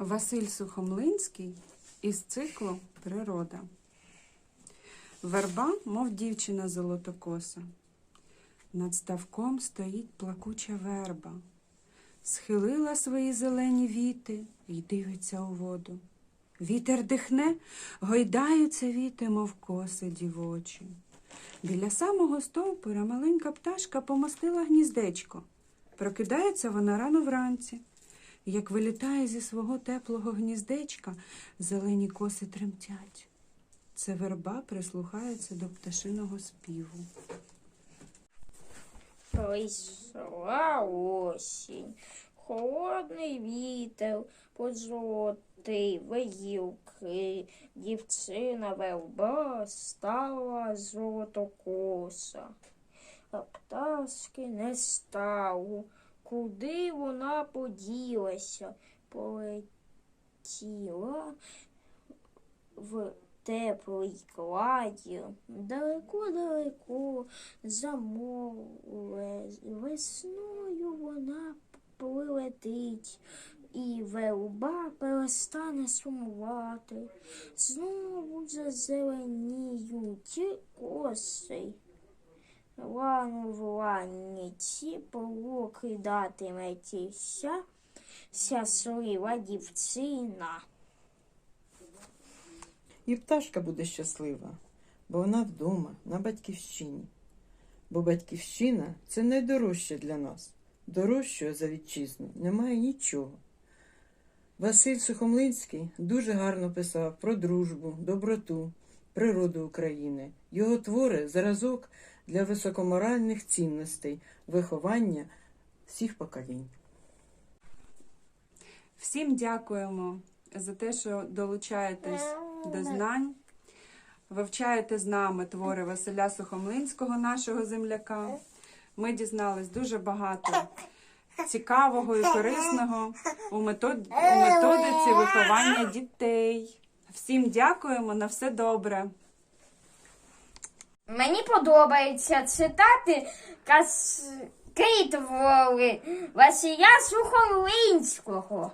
Василь Сухомлинський із циклу Природа. Верба, мов дівчина золотокоса. Над ставком стоїть плакуча верба, схилила свої зелені віти й дивиться у воду. Вітер дихне, гойдаються віти, мов коси дівочі. Біля самого стовпора маленька пташка помостила гніздечко. Прокидається вона рано вранці. Як вилітає зі свого теплого гніздечка, зелені коси тремтять. Це верба прислухається до пташиного співу. Прийшла осінь, холодний вітер, позолотий виївки, дівчина верба стала золотокоса. А пташки не стало. Куди вона поділася? Полетіла в теплий кладі, далеко-далеко за море. Весною вона прилетить, і верба перестане сумувати. Знову зазеленіють коси. Вранці прокидатиметься щаслива дівчина. І пташка буде щаслива, бо вона вдома, на батьківщині. Бо батьківщина це найдорожче для нас. Дорожчого за вітчизну немає нічого. Василь Сухомлинський дуже гарно писав про дружбу, доброту, природу України. Його твори зразок для високоморальних цінностей, виховання всіх поколінь. Всім дякуємо за те, що долучаєтесь до знань, вивчаєте з нами твори Василя Сухомлинського, нашого земляка. Ми дізнались дуже багато цікавого і корисного у метод- у методиці виховання дітей. Всім дякуємо на все добре. Мені подобається читати казки Воли Васія Сухомлинського.